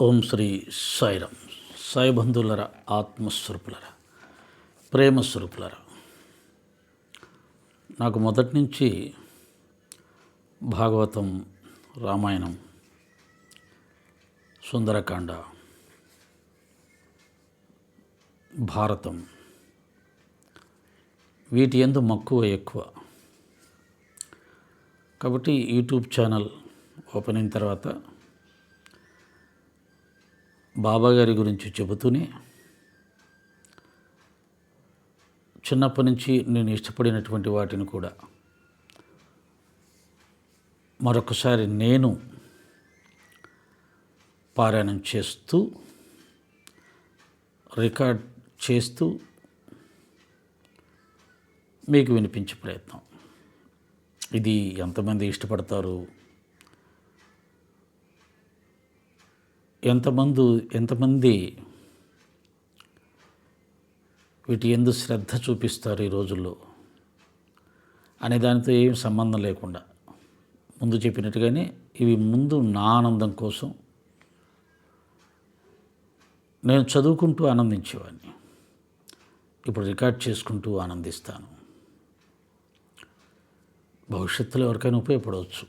ఓం శ్రీ సాయిరం సాయిబంధువులర ఆత్మస్వరూపులర ప్రేమస్వరూపులర. నాకు మొదటి నుంచి భాగవతం రామాయణం సుందరకాండ భారతం వీటి ఎందు మక్కువ ఎక్కువ. కాబట్టి యూట్యూబ్ ఛానల్ ఓపెన్ అయిన తర్వాత బాబా గారి గురించి చెబుతూనే చిన్నప్పటి నుంచి నేను ఇష్టపడినటువంటి వాటిని కూడా మరొకసారి నేను పారాయణం చేస్తూ రికార్డ్ చేస్తూ మీకు వినిపించే ప్రయత్నం. ఇది ఎంతమంది ఇష్టపడతారు? ఎంతమంది ఎంతమంది వీటి ఎందు శ్రద్ధ చూపిస్తారు ఈ రోజుల్లో అనే దానితో ఏం సంబంధం లేకుండా. ముందు చెప్పినట్టుగానే ఇవి ముందు నా ఆనందం కోసం నేను చదువుకుంటూ ఆనందించేవాడిని. ఇప్పుడు రికార్డ్ చేసుకుంటూ ఆనందిస్తాను. భవిష్యత్తులో ఎవరికైనా ఉపయోగపడవచ్చు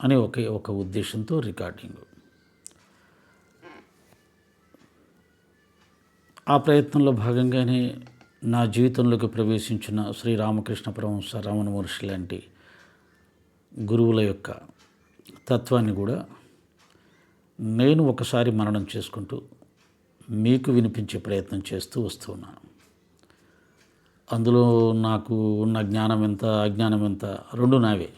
అనే ఒకే ఒక ఉద్దేశంతో రికార్డింగ్. ఆ ప్రయత్నంలో భాగంగానే నా జీవితంలోకి ప్రవేశించిన శ్రీ రామకృష్ణ పరమహంస రమణ మహర్షి లాంటి గురువుల యొక్క తత్వాన్ని కూడా నేను ఒకసారి మరణం చేసుకుంటూ మీకు వినిపించే ప్రయత్నం చేస్తూ వస్తూ ఉన్నాను అందులో నాకు ఉన్న జ్ఞానం ఎంత అజ్ఞానం ఎంత రెండు నావే.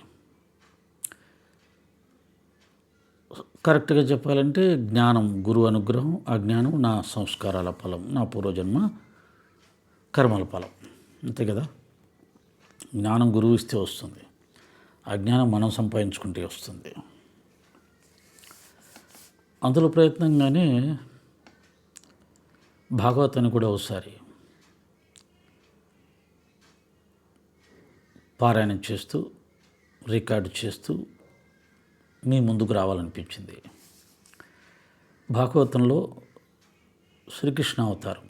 కరెక్ట్గా చెప్పాలంటే జ్ఞానం గురువు అనుగ్రహం అజ్ఞానం నా సంస్కారాల ఫలం నా పూర్వజన్మ కర్మల ఫలం. అంతే కదా? జ్ఞానం గురువు ఇస్తే వస్తుంది. అజ్ఞానం మనం సంపాదించుకుంటే వస్తుంది. అందులో ప్రయత్నంగానే భాగవతాన్ని కూడా ఒకసారి పారాయణం చేస్తూ రికార్డు చేస్తూ మీ ముందుకు రావాలనిపించింది. భాగవతంలో శ్రీకృష్ణ అవతారం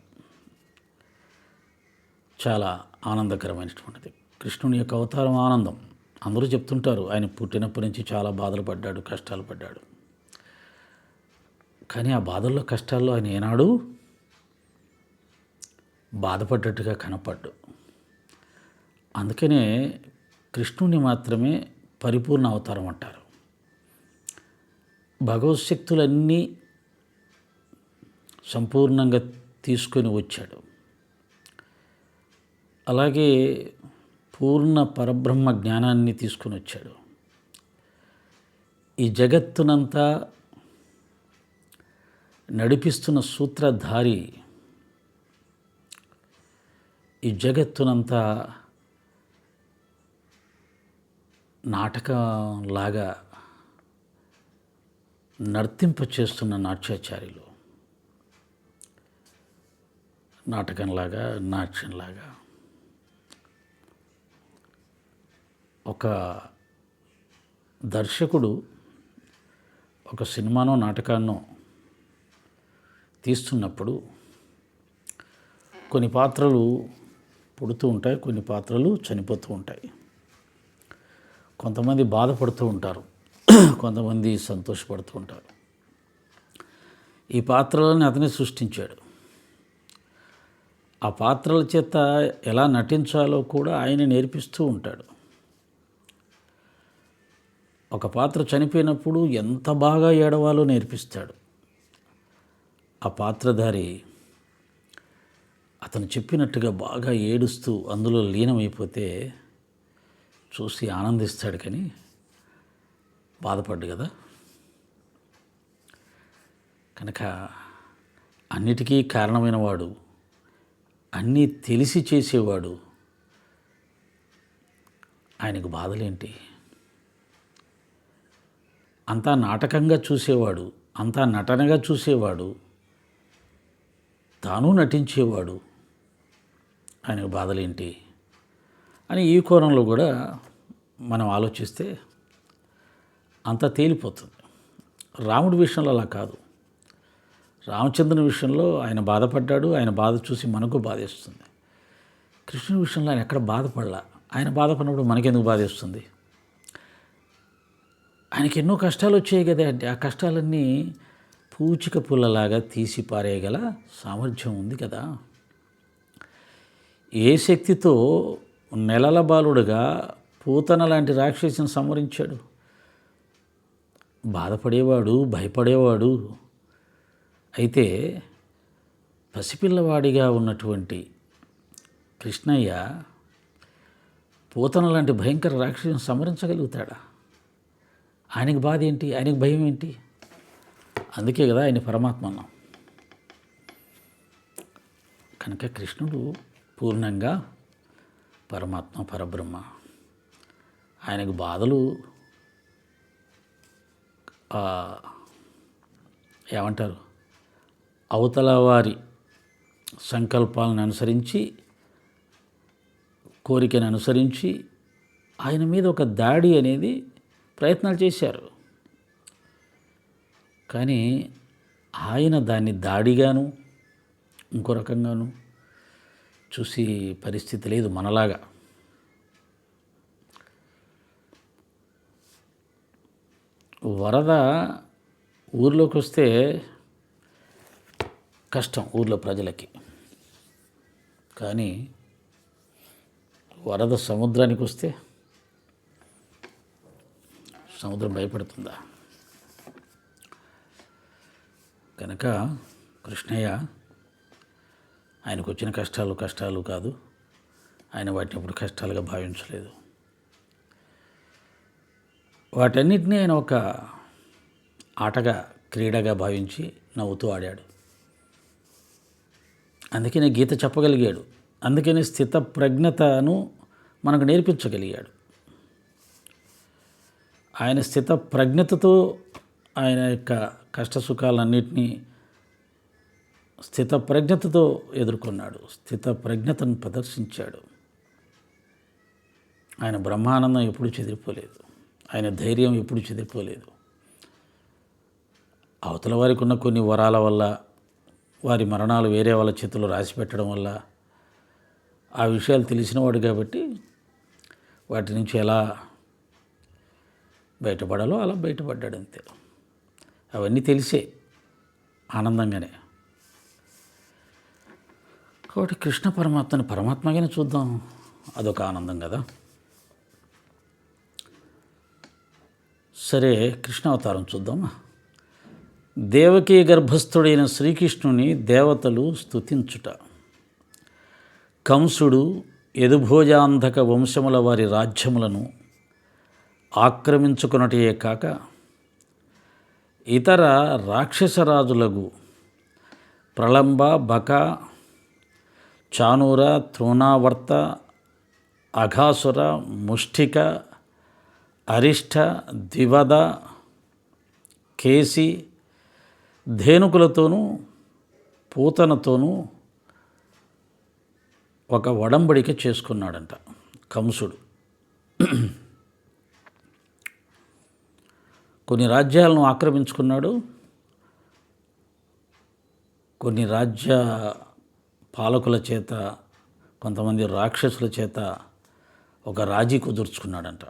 చాలా ఆనందకరమైనటువంటిది. కృష్ణుని యొక్క అవతారం ఆనందం. అందరూ చెప్తుంటారు ఆయన పుట్టినప్పటి నుంచి చాలా బాధలు పడ్డాడు కష్టాలు పడ్డాడు. కానీ ఆ బాధల్లో కష్టాల్లో ఆయన ఏనాడు బాధపడ్డట్టుగా కనపడ్డు. అందుకనే కృష్ణుని మాత్రమే పరిపూర్ణ అవతారం అంటారు. భగవత్ శక్తులన్నీ సంపూర్ణంగా తీసుకొని వచ్చాడు. అలాగే పూర్ణ పరబ్రహ్మ జ్ఞానాన్ని తీసుకొని వచ్చాడు. ఈ జగత్తునంతా నడిపిస్తున్న సూత్రధారి ఈ జగత్తునంతా నాటకంలాగా నర్తింప చేస్తున్న నాట్యాచార్యులు. నాటకంలాగా నాట్యంలాగా. ఒక దర్శకుడు ఒక సినిమానో నాటకాన్నో తీస్తున్నప్పుడు కొన్ని పాత్రలు పుడుతూ ఉంటాయి కొన్ని పాత్రలు చనిపోతూ ఉంటాయి. కొంతమంది బాధపడుతూ ఉంటారు. కొంతమంది సంతోషపడుతూ ఉంటారు. ఈ పాత్రలని అతనే సృష్టించాడు. ఆ పాత్రల చేత ఎలా నటించాలో కూడా ఆయన నేర్పిస్తూ ఉంటాడు. ఒక పాత్ర చనిపోయినప్పుడు ఎంత బాగా ఏడవాలో నేర్పిస్తాడు. ఆ పాత్రధారి అతను చెప్పినట్టుగా బాగా ఏడుస్తూ అందులో లీనమైపోతే చూసి ఆనందిస్తాడు కానీ బాధపడ్డు కదా. కనుక అన్నిటికీ కారణమైన వాడు అన్నీ తెలిసి చేసేవాడు ఆయనకు బాధలేంటి? అంతా నాటకంగా చూసేవాడు అంతా నటనగా చూసేవాడు తాను నటించేవాడు ఆయనకు బాధలేంటి? అని ఈ కోణంలో కూడా మనం ఆలోచిస్తే అంతా తేలిపోతుంది. రాముడి విషయంలో అలా కాదు. రామచంద్రుని విషయంలో ఆయన బాధపడ్డాడు ఆయన బాధ చూసి మనకు బాధేస్తుంది. కృష్ణుని విషయంలో ఆయన ఎక్కడ బాధపడలా? ఆయన బాధపడినప్పుడు మనకెందుకు బాధేస్తుంది? ఆయనకి ఎన్నో కష్టాలు వచ్చాయి కదా అంటే ఆ కష్టాలన్నీ పూచిక పుల్లలాగా తీసి పారేయగల సామర్థ్యం ఉంది కదా. ఏ శక్తితో నెలల బాలుడుగా పూతన లాంటి రాక్షసిని సంవరించాడు బాధపడేవాడు భయపడేవాడు. అయితే పసిపిల్లవాడిగా ఉన్నటువంటి కృష్ణయ్య పూతన లాంటి భయంకర రాక్షసుని సంవరించగలుగుతాడా ఆయనకి బాధ ఏంటి ఆయనకి భయం ఏంటి అందుకే కదా ఆయన పరమాత్మ అన్నాం. కనుక కృష్ణుడు పూర్ణంగా పరమాత్మ పరబ్రహ్మ. ఆయనకు బాధలు ఏమంటారు? అవతల వారి సంకల్పాలను అనుసరించి కోరికను అనుసరించి ఆయన మీద ఒక దాడి అనేది ప్రయత్నాలు చేశారు. కానీ ఆయన దాన్ని దాడిగాను ఇంకో రకంగాను చూసి పరిస్థితి లేదు మనలాగా. వరద ఊర్లోకి వస్తే కష్టం ఊర్లో ప్రజలకి. కానీ వరద సముద్రానికి వస్తే సముద్రం భయపడుతుందా? కనుక కృష్ణయ్య ఆయనకు వచ్చిన కష్టాలు కష్టాలు కాదు. ఆయన వాటిని ఎప్పుడు కష్టాలుగా భావించలేదు. వాటన్నిటిని ఆయన ఒక ఆటగా క్రీడగా భావించి నవ్వుతూ ఆడాడు. అందుకనే గీత చెప్పగలిగాడు. అందుకనే స్థిత ప్రజ్ఞతను మనకు నేర్పించగలిగాడు. ఆయన స్థిత ప్రజ్ఞతతో ఆయన యొక్క కష్ట సుఖాలన్నింటినీ స్థిత ప్రజ్ఞతతో ఎదుర్కొన్నాడు. స్థిత ప్రజ్ఞతను ప్రదర్శించాడు. ఆయన బ్రహ్మానందం ఎప్పుడు చెదిరిపోలేదు. ఆయన ధైర్యం ఎప్పుడు చెదిరిపోలేదు. అవతల వారికి ఉన్న కొన్ని వరాల వల్ల వారి మరణాలు వేరే వాళ్ళ చేతుల్లో రాసి పెట్టడం వల్ల ఆ విషయాలు తెలిసినవాడు కాబట్టి వాటి నుంచి ఎలా బయటపడాలో అలా బయటపడ్డాడు అంతే. అవన్నీ తెలిసే ఆనందంగానే. కాబట్టి కృష్ణ పరమాత్మని పరమాత్మగానే చూద్దాం. అదొక ఆనందం కదా. సరే కృష్ణ అవతారం చూద్దామా? దేవకీ గర్భస్థుడైన శ్రీకృష్ణుని దేవతలు స్తుతించుట. కంసుడు యదుభోజాంధక వంశముల వారి రాజ్యములను ఆక్రమించుకున్నటే కాక ఇతర రాక్షసరాజులకు ప్రళంబ బక చానూర తృణావర్త అఘాసుర ముష్టిక అరిష్ట ద్వివద కేసి ధేనుకులతోనూ పూతనతోనూ ఒక వడంబడిక చేసుకున్నాడంట కంసుడు. కొన్ని రాజ్యాలను ఆక్రమించుకున్నాడు. కొన్ని రాజ్య పాలకుల చేత కొంతమంది రాక్షసుల చేత ఒక రాజీ కుదుర్చుకున్నాడంట.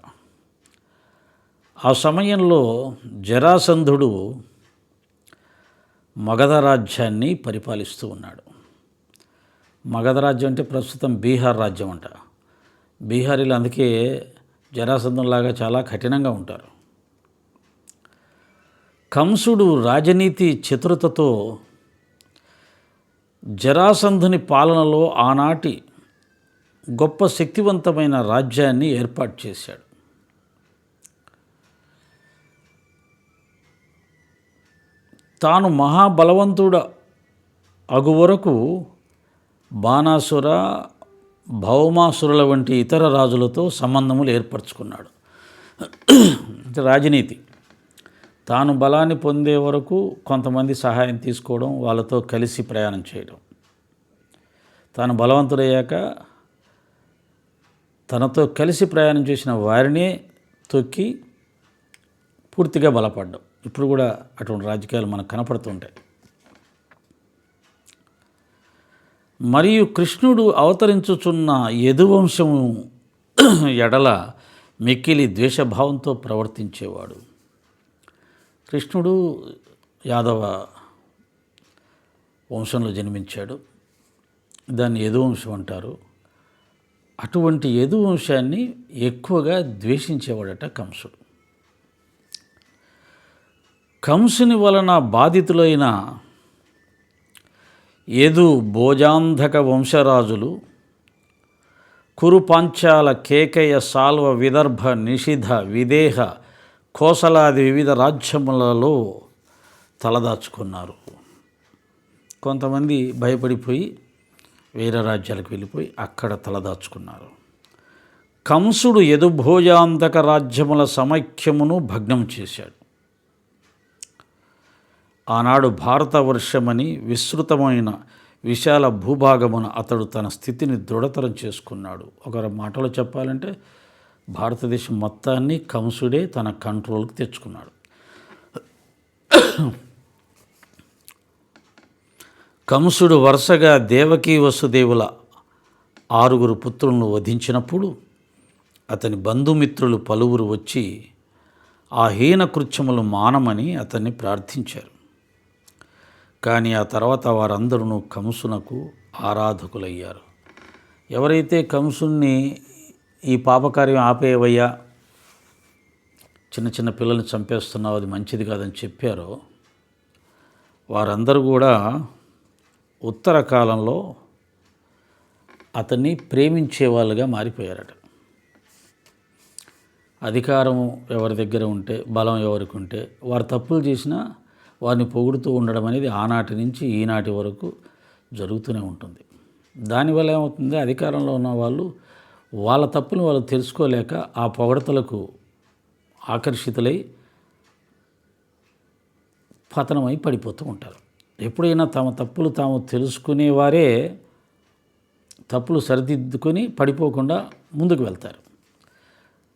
ఆ సమయంలో జరాసంధుడు మగధ రాజ్యాన్ని పరిపాలిస్తూ ఉన్నాడు. మగధ రాజ్యం అంటే ప్రస్తుతం బీహార్ రాజ్యం అంట. బీహారీలు అందుకే జరాసంధంలాగా చాలా కఠినంగా ఉంటారు. కంసుడు రాజనీతి చతురతతో జరాసంధుని పాలనలో ఆనాటి గొప్ప శక్తివంతమైన రాజ్యాన్ని ఏర్పాటు చేశాడు. తాను మహాబలవంతుడ అగు వరకు బాణాసుర భౌమాసురుల వంటి ఇతర రాజులతో సంబంధములు ఏర్పరచుకున్నాడు. అంటే రాజనీతి. తాను బలాన్ని పొందే వరకు కొంతమంది సహాయం తీసుకోవడం వాళ్ళతో కలిసి ప్రయాణం చేయడం. తాను బలవంతుడయ్యాక తనతో కలిసి ప్రయాణం చేసిన వారినే తొక్కి పూర్తిగా బలపడ్డం. ఇప్పుడు కూడా అటువంటి రాజకీయాలు మనకు కనపడుతుంటాయి. మరియు కృష్ణుడు అవతరించుచున్న యదువంశము ఎడల మిక్కిలి ద్వేషభావంతో ప్రవర్తించేవాడు. కృష్ణుడు యాదవ వంశంలో జన్మించాడు. దాన్ని యదువంశం అంటారు. అటువంటి యదువంశాన్ని ఎక్కువగా ద్వేషించేవాడట కంసుడు. కంసుని వలన బాధితులైన యదు భోజాంధక వంశరాజులు కురుపాంచాల కేకయ సాల్వ విదర్భ నిషిధ విదేహ కోసలాది వివిధ రాజ్యములలో తలదాచుకున్నారు. కొంతమంది భయపడిపోయి వేరే రాజ్యాలకు వెళ్ళిపోయి అక్కడ తలదాచుకున్నారు. కంసుడు యదుభోజాంతక రాజ్యముల సమైక్యమును భగ్నం చేశాడు. ఆనాడు భారతవర్షమని విస్తృతమైన విశాల భూభాగమున అతడు తన స్థితిని దృఢతరం చేసుకున్నాడు. ఒక మాటలో చెప్పాలంటే భారతదేశం మొత్తాన్ని కంసుడే తన కంట్రోల్కి తెచ్చుకున్నాడు. కంసుడు వరుసగా దేవకీ వసుదేవుల ఆరుగురు పుత్రులను వధించినప్పుడు అతని బంధుమిత్రులు పలువురు వచ్చి ఆ హీన కృత్యములు మానమని అతన్ని ప్రార్థించారు. కానీ ఆ తర్వాత వారందరూ కంసునకు ఆరాధకులయ్యారు. ఎవరైతే కంసుని ఈ పాపకార్యం ఆపేవయ్యా చిన్న చిన్న పిల్లల్ని చంపేస్తున్నావు అది మంచిది కాదని చెప్పారో వారందరూ కూడా ఉత్తర కాలంలో అతన్ని ప్రేమించే వాళ్ళుగా మారిపోయారట. అధికారం ఎవరి దగ్గర ఉంటే బలం ఎవరికి ఉంటే వారు తప్పులు చేసినా వారిని పొగుడుతూ ఉండడం అనేది ఆనాటి నుంచి ఈనాటి వరకు జరుగుతూనే ఉంటుంది. దానివల్ల ఏమవుతుంది? అధికారంలో ఉన్న వాళ్ళు వాళ్ళ తప్పులు వాళ్ళు తెలుసుకోలేక ఆ పొగడతలకు ఆకర్షితులై పతనమై పడిపోతూ ఉంటారు. ఎప్పుడైనా తమ తప్పులు తాము తెలుసుకునేవారే తప్పులు సరిదిద్దుకొని పడిపోకుండా ముందుకు వెళ్తారు.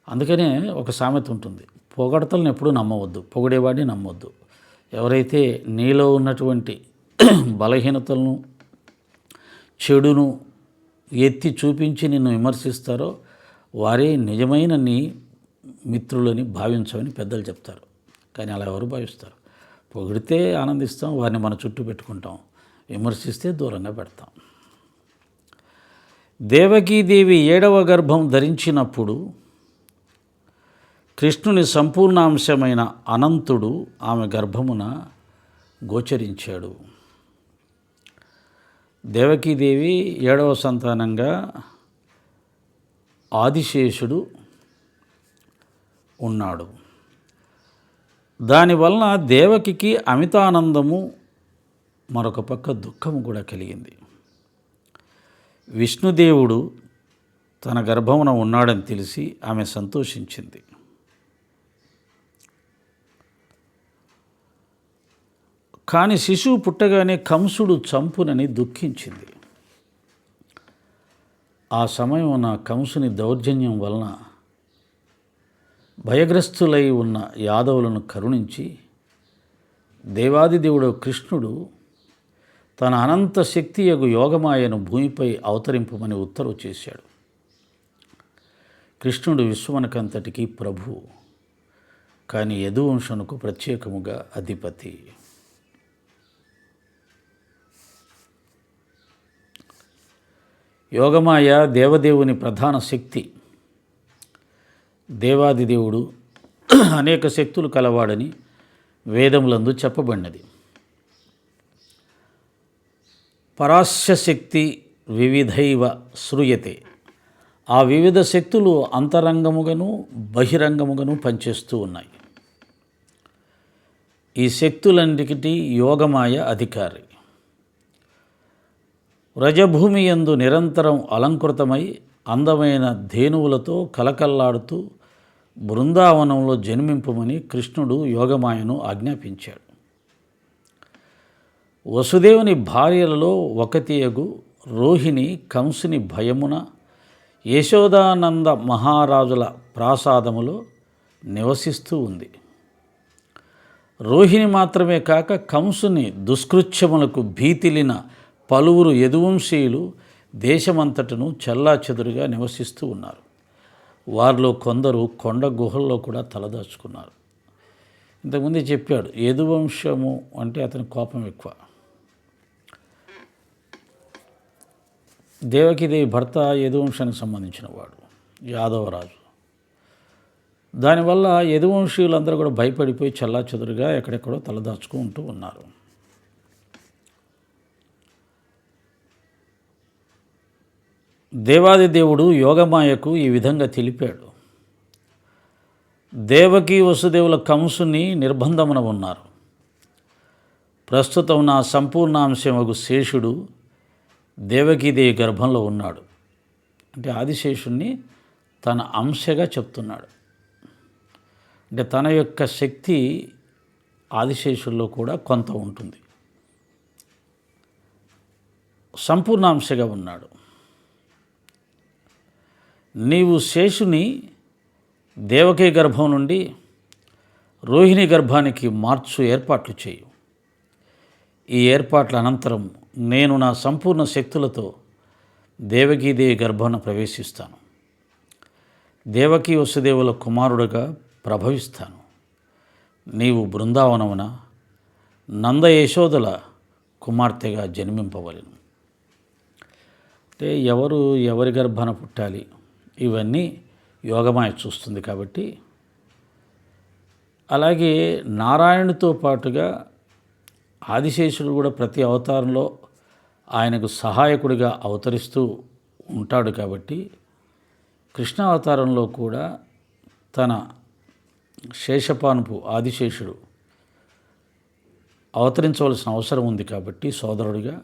అందుకనే ఒక సామెత ఉంటుంది. పొగడతలను ఎప్పుడూ నమ్మవద్దు. పొగిడేవాడిని నమ్మవద్దు. ఎవరైతే నీలో ఉన్నటువంటి బలహీనతలను చెడును ఎత్తి చూపించి నిన్ను విమర్శిస్తారో వారే నిజమైన నీ మిత్రులని భావించమని పెద్దలు చెప్తారు. కానీ అలా ఎవరు భావిస్తారు? పొగిడితే ఆనందిస్తాం వారిని మన చుట్టూ పెట్టుకుంటాం. విమర్శిస్తే దూరంగా పెడతాం. దేవకీదేవి ఏడవ గర్భం ధరించినప్పుడు కృష్ణుని సంపూర్ణాంశమైన అనంతుడు ఆమె గర్భమున గోచరించాడు. దేవకీదేవి ఏడవ సంతానంగా ఆదిశేషుడు ఉన్నాడు. దానివలన దేవకికి అమితానందము మరొక పక్క దుఃఖము కూడా కలిగింది. విష్ణుదేవుడు తన గర్భమున ఉన్నాడని తెలిసి ఆమె సంతోషించింది. కానీ శిశువు పుట్టగానే కంసుడు చంపునని దుఃఖించింది. ఆ సమయం నా కంసుని దౌర్జన్యం వలన భయగ్రస్తులై ఉన్న యాదవులను కరుణించి దేవాదిదేవుడు కృష్ణుడు తన అనంత శక్తి యగు యోగమాయను భూమిపై అవతరింపమని ఉత్తర్వు చేశాడు. కృష్ణుడు విశ్వనకంతటికి ప్రభు కానీ యదువంశనుకు ప్రత్యేకముగా అధిపతి. యోగమాయ దేవదేవుని ప్రధాన శక్తి. దేవాదిదేవుడు అనేక శక్తులు కలవాడని వేదములందు చెప్పబడినది. పరాస్య శక్తి వివిధైవ శ్రూయతే. ఆ వివిధ శక్తులు అంతరంగముగను బహిరంగముగను పనిచేస్తూ ఉన్నాయి. ఈ శక్తులన్నిటికీ యోగమాయ అధికారి. వ్రజభూమి యందు నిరంతరం అలంకృతమై అందమైన ధేనువులతో కలకల్లాడుతూ బృందావనంలో జన్మింపమని కృష్ణుడు యోగమాయను ఆజ్ఞాపించాడు. వసుదేవుని భార్యలలో ఒకతియగు రోహిణి కంసుని భయమున యశోదానంద మహారాజుల ప్రాసాదములో నివసిస్తూ ఉంది. రోహిణి మాత్రమే కాక కంసుని దుష్కృత్యములకు భీతిలిన పలువురు యదువంశీయులు దేశమంతటను చెల్లా చెదురుగా నివసిస్తూ ఉన్నారు. వారిలో కొందరు కొండ గుహల్లో కూడా తలదాచుకున్నారు. ఇంతకుముందే చెప్పాడు యదువంశము అంటే అతని కోపం ఎక్కువ. దేవకిదేవి భర్త యదువంశానికి సంబంధించిన వాడు యాదవరాజు. దానివల్ల యదువంశీయులందరూ కూడా భయపడిపోయి చల్లా చెదురుగా ఎక్కడెక్కడో తలదాచుకుంటూ ఉన్నారు. దేవాది దేవుడు యోగమాయకు ఈ విధంగా తెలిపాడు. దేవకి వసుదేవుల కంసుని నిర్బంధమున ఉన్నారు. ప్రస్తుతం నా సంపూర్ణాంశమగు శేషుడు దేవకీదేవి గర్భంలో ఉన్నాడు. అంటే ఆదిశేషుణ్ణి తన అంశగా చెప్తున్నాడు. అంటే తన యొక్క శక్తి ఆదిశేషుల్లో కూడా కొంత ఉంటుంది. సంపూర్ణాంశగా ఉన్నాడు. నీవు శేషుని దేవకీ గర్భం నుండి రోహిణి గర్భానికి మార్చు ఏర్పాట్లు చేయు. ఈ ఏర్పాట్ల అనంతరం నేను నా సంపూర్ణ శక్తులతో దేవకీదేవి గర్భాన ప్రవేశిస్తాను. దేవకీ వసుదేవుల కుమారుడుగా ప్రభవిస్తాను. నీవు బృందావనమున నంద యశోదల కుమార్తెగా జన్మింపవలను. అంటే ఎవరు ఎవరి గర్భాన పుట్టాలి? ఇవన్నీ యోగమాయ చూస్తుంది కాబట్టి. అలాగే నారాయణుడితో పాటుగా ఆదిశేషుడు కూడా ప్రతి అవతారంలో ఆయనకు సహాయకుడిగా అవతరిస్తూ ఉంటాడు కాబట్టి కృష్ణ అవతారంలో కూడా తన శేషపానుపు ఆదిశేషుడు అవతరించవలసిన అవసరం ఉంది కాబట్టి సోదరుడిగా.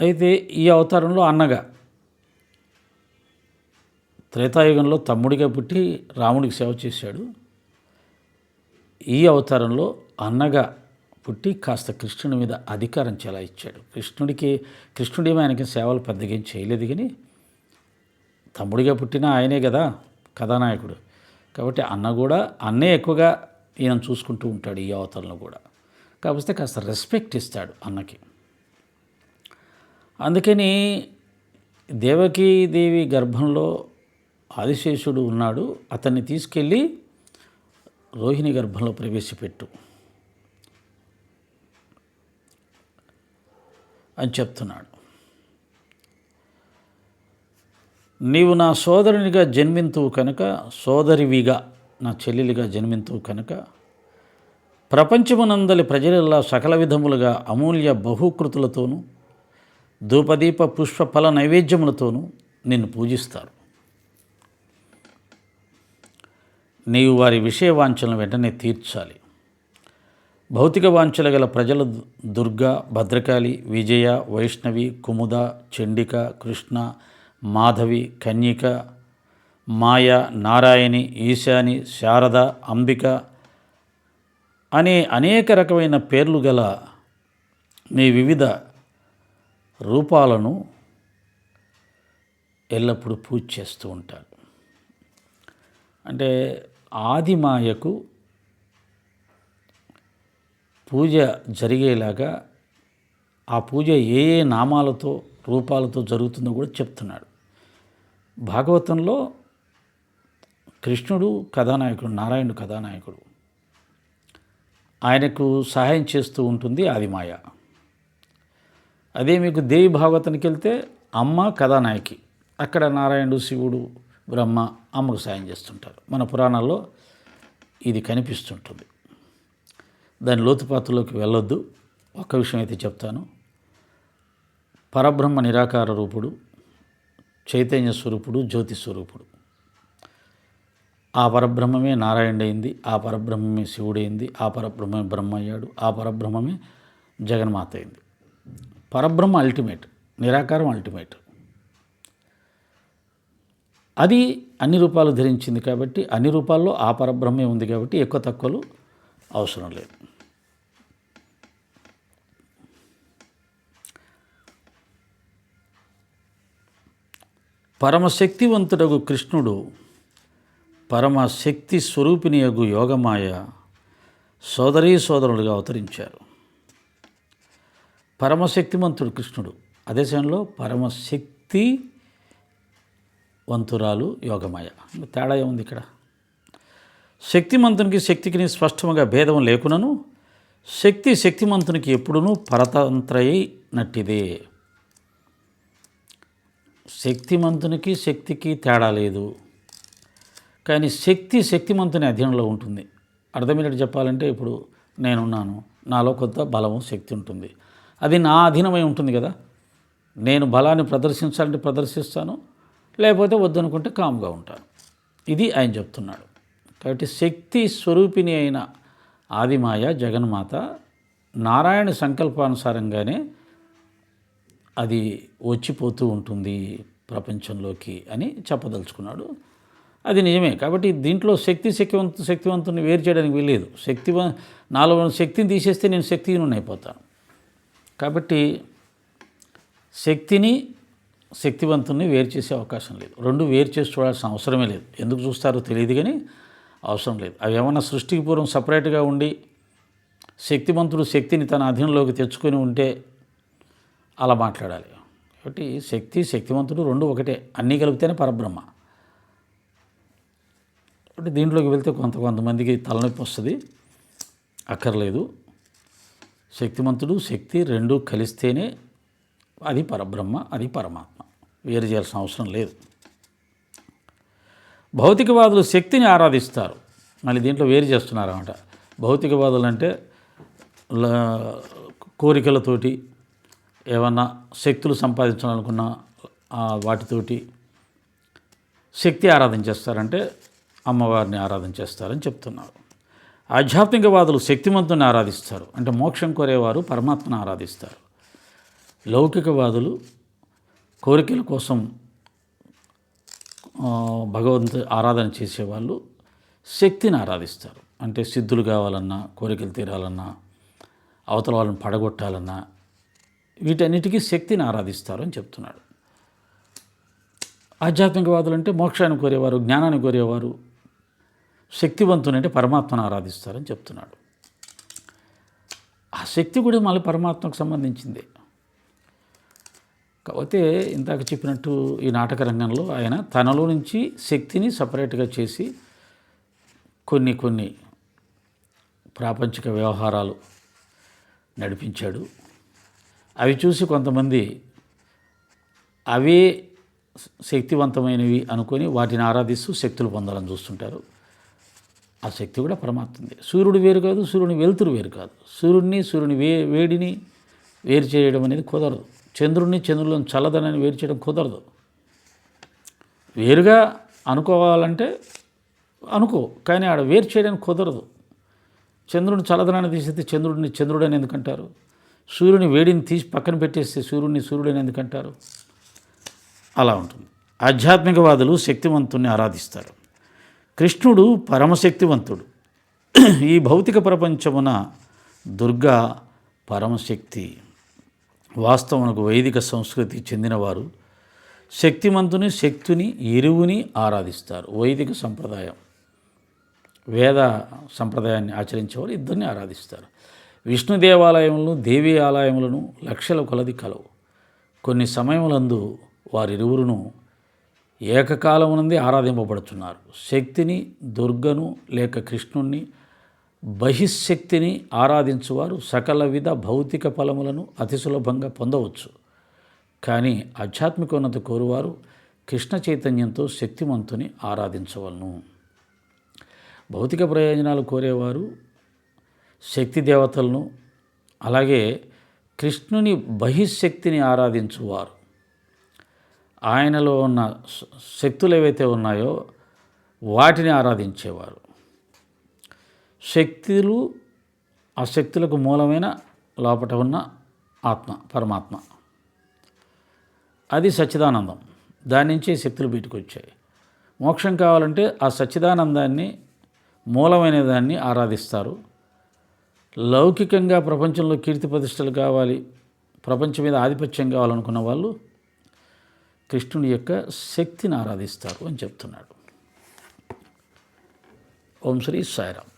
అయితే ఈ అవతారంలో అన్నగా త్రేతాయుగంలో తమ్ముడిగా పుట్టి రాముడికి సేవ చేశాడు. ఈ అవతారంలో అన్నగా పుట్టి కాస్త కృష్ణుడి మీద అధికారం చెలాయిచ్చాడు కృష్ణుడికి కృష్ణుడేమో ఆయనకి సేవలు పెద్దగా ఏం చేయలేదు కానీ తమ్ముడిగా పుట్టిన ఆయనే కదా కథానాయకుడు. కాబట్టి అన్న కూడా అన్నే ఎక్కువగా ఈయన చూసుకుంటూ ఉంటాడు ఈ అవతారంలో కూడా. కాకపోతే కాస్త రెస్పెక్ట్ ఇస్తాడు అన్నకి. అందుకని దేవకీదేవి గర్భంలో ఆదిశేషుడు ఉన్నాడు అతన్ని తీసుకెళ్ళి రోహిణి గర్భంలో ప్రవేశపెట్టు అని చెప్తున్నాడు. నీవు నా సోదరునిగా జన్మింతువు కనుక సోదరివిగా నా చెల్లెలిగా జన్మింతువు కనుక ప్రపంచమునందలి ప్రజలల్లా సకల విధములుగా అమూల్య బహుకృతులతోనూ ధూపదీప పుష్ప ఫల నైవేద్యములతోనూ నిన్ను పూజిస్తారు. నీవు వారి విషయ వాంఛలను వెంటనే తీర్చాలి. భౌతిక వాంఛలు గల ప్రజలు దుర్గ భద్రకాళి విజయ వైష్ణవి కుముద చండిక కృష్ణ మాధవి కన్యక మాయ నారాయణి ఈశాని శారద అంబిక అనే అనేక రకమైన పేర్లు గల మీ వివిధ రూపాలను ఎల్లప్పుడూ పూజ చేస్తూ ఉంటారు అంటే ఆదిమాయకు పూజ జరిగేలాగా ఆ పూజ ఏ ఏ నామాలతో రూపాలతో జరుగుతుందో కూడా చెప్తున్నాడు. భాగవతంలో కృష్ణుడు కథానాయకుడు నారాయణుడు కథానాయకుడు. ఆయనకు సహాయం చేస్తూ ఉంటుంది ఆదిమాయ. అదే మీకు దేవి భాగవతానికి వెళ్తే అమ్మ కథానాయకి. అక్కడ నారాయణుడు శివుడు బ్రహ్మ అమ్మకు సాయం చేస్తుంటారు. మన పురాణాల్లో ఇది కనిపిస్తుంటుంది. దాని లోతుపాతుల్లోకి వెళ్ళొద్దు. ఒక్క విషయం అయితే చెప్తాను. పరబ్రహ్మ నిరాకార రూపుడు చైతన్య స్వరూపుడు జ్యోతి స్వరూపుడు. ఆ పరబ్రహ్మమే నారాయణుడైంది ఆ పరబ్రహ్మమే శివుడైంది ఆ పరబ్రహ్మమే బ్రహ్మ అయ్యాడు ఆ పరబ్రహ్మమే జగన్మాత అయింది. పరబ్రహ్మ అల్టిమేట్ నిరాకారం అల్టిమేట్ అది అన్ని రూపాలు ధరించింది కాబట్టి అన్ని రూపాల్లో ఆ పరబ్రహ్మే ఉంది కాబట్టి ఎక్కువ తక్కువలు అవసరం లేదు. పరమశక్తివంతుడగు కృష్ణుడు పరమశక్తి స్వరూపిణియగు యోగమాయ సోదరీ సోదరులుగా అవతరించారు. పరమశక్తిమంతుడు కృష్ణుడు. అదే సమయంలో పరమశక్తి వంతురాలు యోగమాయ. తేడా ఏముంది ఇక్కడ? శక్తిమంతునికి శక్తికి స్పష్టంగా భేదం లేకునను శక్తి శక్తిమంతునికి ఎప్పుడునూ పరతంత్రయినట్టిదే శక్తిమంతునికి శక్తికి తేడా లేదు. కానీ శక్తి శక్తిమంతుని అధీనంలో ఉంటుంది. అర్థమయ్యేటట్టు చెప్పాలంటే ఇప్పుడు నేనున్నాను నాలో కొంత బలము శక్తి ఉంటుంది. అది నా అధీనమై ఉంటుంది కదా. నేను బలాన్ని ప్రదర్శించాలంటే ప్రదర్శిస్తాను లేకపోతే వద్దనుకుంటే కామ్గా ఉంటాను. ఇది ఆయన చెప్తున్నాడు. కాబట్టి శక్తి స్వరూపిణి అయిన ఆదిమాయ జగన్మాత నారాయణ సంకల్పానుసారంగానే అది వచ్చిపోతూ ఉంటుంది ప్రపంచంలోకి అని చెప్పదలుచుకున్నాడు. అది నిజమే. కాబట్టి దీంట్లో శక్తి శక్తివంతు శక్తివంతుని వేరు చేయడానికి వీల్లేదు. శక్తివ నాలో శక్తిని తీసేస్తే నేను శక్తిహీనుని అయిపోతాను. కాబట్టి శక్తిని శక్తివంతుని వేరు చేసే అవకాశం లేదు. రెండు వేరు చేసి చూడాల్సిన అవసరమే లేదు. ఎందుకు చూస్తారో తెలియదు కానీ అవసరం లేదు. అవి ఏమైనా సృష్టికి పూర్వం సపరేట్గా ఉండి శక్తివంతుడు శక్తిని తన అధీనంలోకి తెచ్చుకొని ఉంటే అలా మాట్లాడాలి. కాబట్టి శక్తి శక్తివంతుడు రెండు ఒకటే. అన్నీ కలిపితేనే పరబ్రహ్మ. కాబట్టి దీంట్లోకి వెళ్తే కొంత కొంతమందికి తలనొప్పి వస్తుంది. అక్కర్లేదు. శక్తిమంతుడు శక్తి రెండు కలిస్తేనే అది పరబ్రహ్మ అది పరమాత్మ. వేరు చేయాల్సిన అవసరం లేదు. భౌతికవాదులు శక్తిని ఆరాధిస్తారు. మళ్ళీ దీంట్లో వేరు చేస్తున్నారు అనమాట భౌతికవాదులు అంటే కోరికలతోటి ఏమన్నా శక్తులు సంపాదించాలనుకున్న వాటితోటి శక్తి ఆరాధన చేస్తారంటే అమ్మవారిని ఆరాధన చేస్తారని చెప్తున్నారు. ఆధ్యాత్మికవాదులు శక్తిమంతుని ఆరాధిస్తారు. అంటే మోక్షం కోరేవారు పరమాత్మను ఆరాధిస్తారు. లౌకికవాదులు కోరికల కోసం భగవంతు ఆరాధన చేసేవాళ్ళు శక్తిని ఆరాధిస్తారు. అంటే సిద్ధులు కావాలన్నా కోరికలు తీరాలన్నా అవతల వాళ్ళని పడగొట్టాలన్నా వీటన్నిటికీ శక్తిని ఆరాధిస్తారు అని చెప్తున్నాడు. ఆధ్యాత్మికవాదులు అంటే మోక్షాన్ని కోరేవారు జ్ఞానాన్ని కోరేవారు శక్తివంతుని అంటే పరమాత్మను ఆరాధిస్తారని చెప్తున్నాడు. ఆ శక్తి కూడా మళ్ళీ పరమాత్మకు సంబంధించిందే. కాకపోతే ఇందాక చెప్పినట్టు ఈ నాటక రంగంలో ఆయన తనలో నుంచి శక్తిని సపరేట్గా చేసి కొన్ని కొన్ని ప్రాపంచిక వ్యవహారాలు నడిపించాడు. అవి చూసి కొంతమంది అవే శక్తివంతమైనవి అనుకొని వాటిని ఆరాధిస్తూ శక్తులు పొందాలని చూస్తుంటారు. ఆ శక్తి కూడా పరమాత్మంది. సూర్యుడు వేరు కాదు సూర్యుని వెలుతురు వేరు కాదు. సూర్యుడిని సూర్యుని వే వేడిని వేరు చేయడం అనేది కుదరదు. చంద్రుడిని చంద్రులను చల్లదనాన్ని వేరు చేయడం కుదరదు. వేరుగా అనుకోవాలంటే అనుకో కానీ ఆడ వేరు చేయడానికి కుదరదు. చంద్రుడిని చల్లదనాన్ని తీసేస్తే చంద్రుడిని చంద్రుడని ఎందుకంటారు? సూర్యుని వేడిని తీసి పక్కన పెట్టేస్తే సూర్యుడిని సూర్యుడని ఎందుకంటారు? అలా ఉంటుంది. ఆధ్యాత్మికవాదులు శక్తివంతుణ్ణి ఆరాధిస్తారు. కృష్ణుడు పరమశక్తివంతుడు. ఈ భౌతిక ప్రపంచమున దుర్గా పరమశక్తి. వాస్తవమునకు వైదిక సంస్కృతికి చెందినవారు. శక్తిమంతుని శక్తిని ఎరువుని ఆరాధిస్తారు. వైదిక సంప్రదాయం. వేద సంప్రదాయాన్ని ఆచరించేవారు ఇద్దరిని ఆరాధిస్తారు. విష్ణు దేవాలయములను దేవీ ఆలయములను లక్షల కొలది కలవు. కొన్ని సమయములందు వారిరువురును ఏకకాలమునంది ఆరాధింపబడుతున్నారు శక్తిని దుర్గను లేక కృష్ణుణ్ణి బహిశక్తిని ఆరాధించువారు సకల విధ భౌతిక ఫలములను అతి సులభంగా పొందవచ్చు. కానీ ఆధ్యాత్మికోన్నత కోరువారు కృష్ణ చైతన్యంతో శక్తిమంతుని ఆరాధించవలను. భౌతిక ప్రయోజనాలు కోరేవారు శక్తి దేవతలను అలాగే కృష్ణుని బహిశక్తిని ఆరాధించువారు. ఆయనలో ఉన్న శక్తులు ఏవైతే ఉన్నాయో వాటిని ఆరాధించేవారు. శక్తులు ఆ శక్తులకు మూలమైన లోపట ఉన్న ఆత్మ పరమాత్మ. అది సచ్చిదానందం. దాని నుంచే శక్తులు బయటకు వచ్చాయి మోక్షం కావాలంటే ఆ సచ్చిదానందాన్ని మూలమైన దాన్ని ఆరాధిస్తారు. లౌకికంగా ప్రపంచంలో కీర్తి ప్రతిష్టలు కావాలి ప్రపంచం మీద ఆధిపత్యం కావాలనుకున్న వాళ్ళు కృష్ణుని యొక్క శక్తిని ఆరాధిస్తారు అని చెప్తున్నాడు. ఓం శ్రీ సాయిరామ్.